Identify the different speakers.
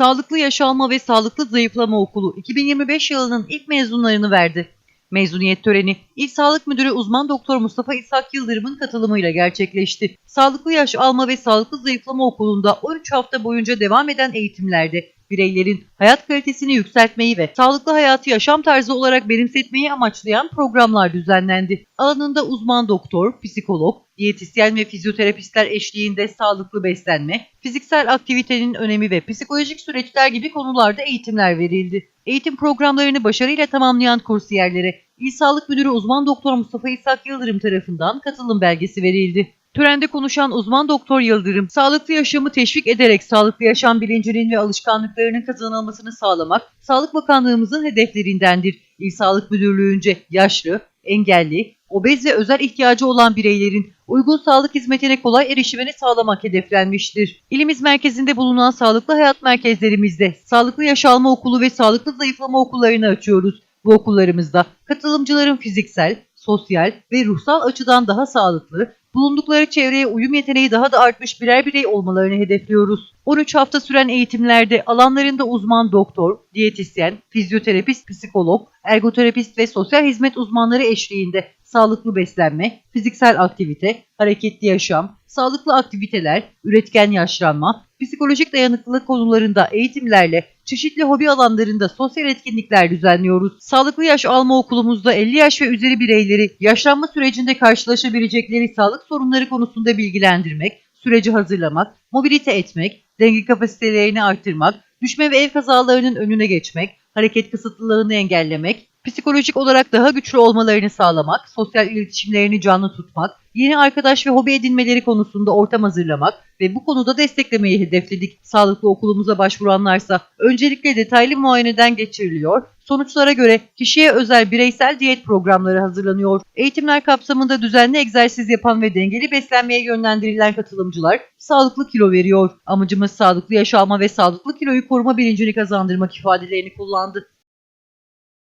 Speaker 1: Sağlıklı Yaşalma ve Sağlıklı Zayıflama Okulu 2025 yılının ilk mezunlarını verdi. Mezuniyet töreni İl Sağlık Müdürü uzman doktor Mustafa İshak Yıldırım'ın katılımıyla gerçekleşti. Sağlıklı Yaş Alma ve Sağlıklı Zayıflama Okulu'nda 13 hafta boyunca devam eden eğitimlerde bireylerin hayat kalitesini yükseltmeyi ve sağlıklı hayatı yaşam tarzı olarak benimsetmeyi amaçlayan programlar düzenlendi. Alanında uzman doktor, psikolog, diyetisyen ve fizyoterapistler eşliğinde sağlıklı beslenme, fiziksel aktivitenin önemi ve psikolojik süreçler gibi konularda eğitimler verildi. Eğitim programlarını başarıyla tamamlayan kursiyerlere İl Sağlık Müdürü uzman doktor Mustafa İshak Yıldırım tarafından katılım belgesi verildi. Törende konuşan uzman doktor Yıldırım, sağlıklı yaşamı teşvik ederek sağlıklı yaşam bilincinin ve alışkanlıklarının kazanılmasını sağlamak, Sağlık Bakanlığımızın hedeflerindendir. İl Sağlık Müdürlüğü'nce yaşlı, engelli, obez ve özel ihtiyacı olan bireylerin uygun sağlık hizmetine kolay erişimini sağlamak hedeflenmiştir. İlimiz merkezinde bulunan sağlıklı hayat merkezlerimizde Sağlıklı Yaşalma Okulu ve Sağlıklı Zayıflama Okullarını açıyoruz. Bu okullarımızda katılımcıların fiziksel, sosyal ve ruhsal açıdan daha sağlıklı, bulundukları çevreye uyum yeteneği daha da artmış birer birey olmalarını hedefliyoruz. 13 hafta süren eğitimlerde alanlarında uzman doktor, diyetisyen, fizyoterapist, psikolog, ergoterapist ve sosyal hizmet uzmanları eşliğinde sağlıklı beslenme, fiziksel aktivite, hareketli yaşam, sağlıklı aktiviteler, üretken yaşlanma, psikolojik dayanıklılık konularında eğitimlerle çeşitli hobi alanlarında sosyal etkinlikler düzenliyoruz. Sağlıklı Yaş Alma Okulumuzda 50 yaş ve üzeri bireyleri yaşlanma sürecinde karşılaşabilecekleri sağlık sorunları konusunda bilgilendirmek, süreci hazırlamak, mobilite etmek, denge kapasitelerini artırmak, düşme ve ev kazalarının önüne geçmek, hareket kısıtlılığını engellemek, psikolojik olarak daha güçlü olmalarını sağlamak, sosyal iletişimlerini canlı tutmak, yeni arkadaş ve hobi edinmeleri konusunda ortam hazırlamak ve bu konuda desteklemeyi hedefledik. Sağlıklı okulumuza başvuranlarsa öncelikle detaylı muayeneden geçiriliyor, sonuçlara göre kişiye özel bireysel diyet programları hazırlanıyor. Eğitimler kapsamında düzenli egzersiz yapan ve dengeli beslenmeye yönlendirilen katılımcılar sağlıklı kilo veriyor. Amacımız sağlıklı yaşama ve sağlıklı kiloyu koruma bilincini kazandırmak ifadelerini kullandı.